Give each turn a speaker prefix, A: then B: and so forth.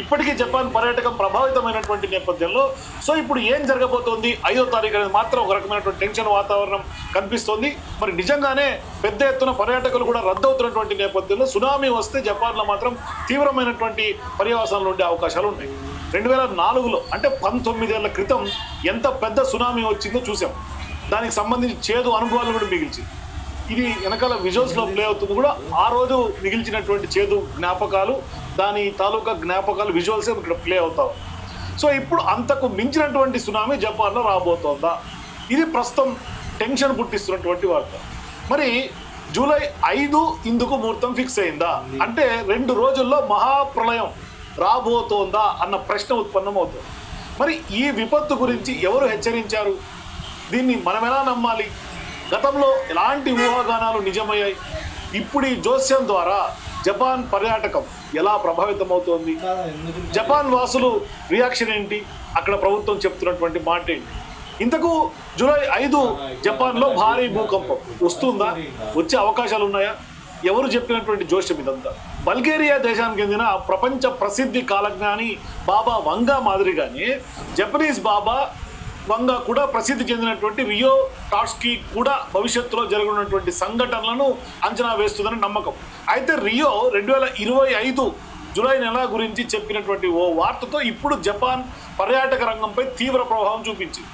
A: ఇప్పటికీ జపాన్ పర్యాటకం ప్రభావితమైనటువంటి నేపథ్యంలో. సో ఇప్పుడు ఏం జరగబోతోంది? ఐదో తారీఖు అనేది మాత్రం ఒక రకమైనటువంటి టెన్షన్ వాతావరణం కనిపిస్తోంది. మరి నిజంగానే పెద్ద ఎత్తున పర్యాటకులు కూడా రద్దవుతున్నటువంటి నేపథ్యంలో సునామీ వస్తే జపాన్లో మాత్రం తీవ్రమైనటువంటి పర్యవసానాలు ఉండే అవకాశాలు ఉన్నాయి. రెండు వేల నాలుగులో అంటే పంతొమ్మిదేళ్ళ క్రితం ఎంత పెద్ద సునామీ వచ్చిందో చూసాం. దానికి సంబంధించి చేదు అనుభవాలు కూడా మిగిల్చింది. ఇది వెనకాల విజువల్స్లో ప్లే అవుతుంది కూడా. ఆ రోజు మిగిల్చినటువంటి చేదు జ్ఞాపకాలు దాని తాలూకా జ్ఞాపకాలు విజువల్స్ ఇక్కడ ప్లే అవుతావు. సో ఇప్పుడు అంతకు మించినటువంటి సునామీ జపాన్లో రాబోతోందా? ఇది ప్రస్తుతం టెన్షన్ పుట్టిస్తున్నటువంటి వార్త. మరి జూలై ఐదు ఇందుకు ముహూర్తం ఫిక్స్ అయిందా? అంటే రెండు రోజుల్లో మహాప్రళయం రాబోతోందా అన్న ప్రశ్న ఉత్పన్నమవుతుంది. మరి ఈ విపత్తు గురించి ఎవరు హెచ్చరించారు? దీన్ని మనం ఎలా నమ్మాలి? గతంలో ఎలాంటి ఊహాగానాలు నిజమయ్యాయి? ఇప్పుడు ఈ జోస్యం ద్వారా జపాన్ పర్యాటకం ఎలా ప్రభావితమవుతోంది? జపాన్ వాసులు రియాక్షన్ ఏంటి? అక్కడ ప్రభుత్వం చెప్తున్నటువంటి మాట ఏంటి? ఇంతకు జూలై ఐదు జపాన్లో భారీ భూకంపం వస్తుందా? వచ్చే అవకాశాలు ఉన్నాయా? ఎవరు చెప్పినటువంటి జోష్యం ఇదంతా? బల్గేరియా దేశానికి చెందిన ప్రపంచ ప్రసిద్ధి కాలజ్ఞాని బాబా వంగా మాదిరిగానే జపనీస్ బాబా వంగా కూడా ప్రసిద్ధి చెందినటువంటి రియో టాస్కి కూడా భవిష్యత్తులో జరగనున్నటువంటి సంఘటనలను అంచనా వేస్తుందని నమ్మకం. అయితే రియో రెండు వేల ఇరవై ఐదు జూలై నెల గురించి చెప్పినటువంటి ఓ వార్తతో ఇప్పుడు జపాన్ పర్యాటక రంగంపై తీవ్ర ప్రభావం చూపించింది.